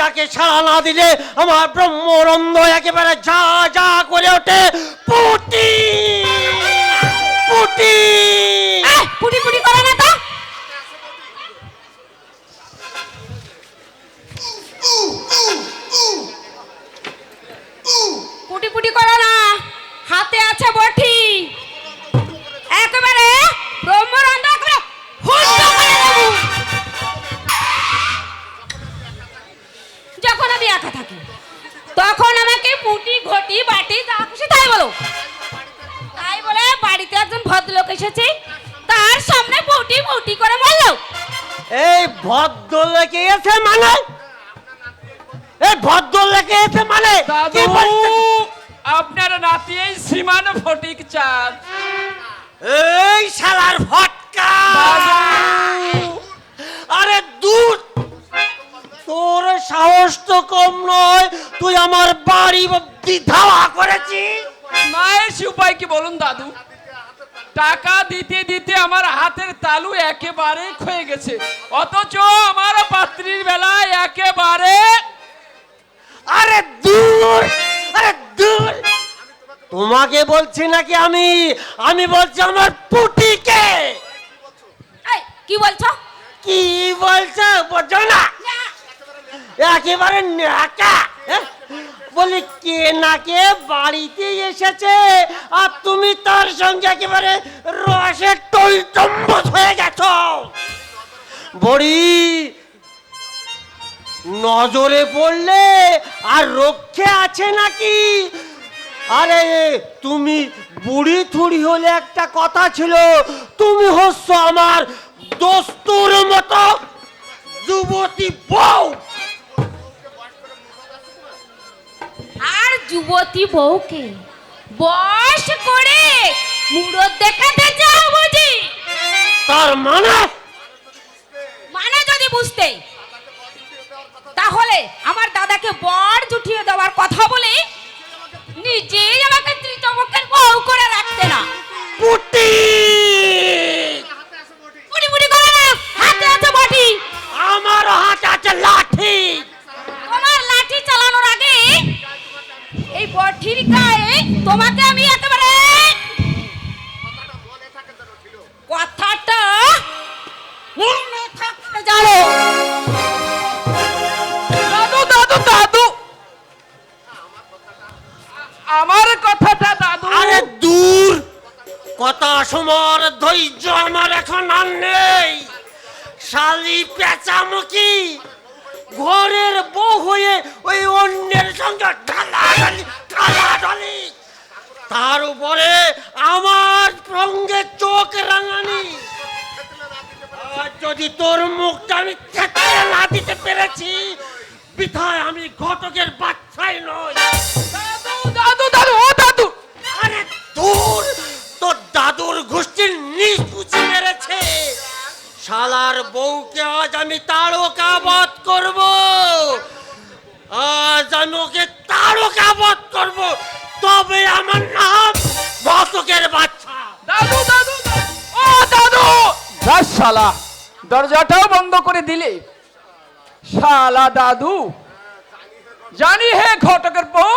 ডাকে সাড়া না দিলে আমার ব্রহ্মরন্ধ একেবারে যা যা করে ওঠে। পুটি! পুটি! পুটি পুটি করে না তো। পুটি পুটি করো না। হাতে আছে বটি। পুটি ঘটি বাটি যা খুশি তাই বলো। তাই বলে বাড়িতে একজন ভদ্রলোক এসেছে। তার সামনে পুটি পুটি করে বলল এই ভদ্র লেগে এসে মানে? এই ভদ্র লেগে এসে মানে? দাদু কি বলছে? আপনার নাতি এই সীমান ফটিক চাঁদ। এই শালার ফটকা! আরে দূর! তোর সাহস তো কম নয়। তুই আমার বাড়ি অব্দি ধাওয়া করেছিস? মায়ের সে উপায় কি বলুন দাদু? টাকা দিতে দিতে আমার হাতের তালু একেবারে ক্ষয়ে গেছে। অথচ আমার পাত্রীর বেলায় একেবারে আরে দূর আরে দূর। তোমাকে বলছি নাকি আমি? আমি বলছি আমার পুটিকে। এই কি বলছো? কি বলছো? বোঝো না। একেবারে ন্যাকা। হ্যাঁ? বলি কে না কে বাড়িতে এসেছে, আর তুমি তার সঙ্গে একেবারে রসে টইটম্বস হয়ে গেছ। বড়ি, নজরে পড়লে আর রক্ষে আছে নাকি? আরে, তুমি বুড়ি থুড়ি হলে একটা কথা ছিল, তুমি হচ্ছ আমার দোস্তুর মতো যুবতী বউ। আর যুবতী বউকে বস করে মুরত দেখাতে চাও বুঝি? তার মানে? মানে যদি বুঝতে। তাহলে আমার দাদাকে তোমাকে আমি একেবারে কথাটা মনে থাকতে জানো। দাদু দাদু দাদু। আমার কথাটা দাদু। আরে দূর। কথা সমর ধৈর্য আমার এখন আর নেই। শালি পেঁচামুখি। ঘরের বউ হয়ে ওই অন্যের সঙ্গে তার আমার সঙ্গে চোখ রাঙানি। আর যদি তোর মুখটা আমি না দিতে পেরেছি বিধায় আমি ঘটকের বাচ্চাই নই। দাদু দাদু ও দাদু। আরে দূর তোর দাদুর গোষ্ঠীর নিষ্পুচি মেরেছে। শালার বউকে আজ আমি তারকাবাদ করব। আজ আমি ওকে তারকাবাদ করব। তবে আমার ঘটকের বাচ্চা। দাদু দাদু ও দাদু! শালা দরজাটাও বন্ধ করে দিলে। শালা দাদু জানি হে ঘটকের বউ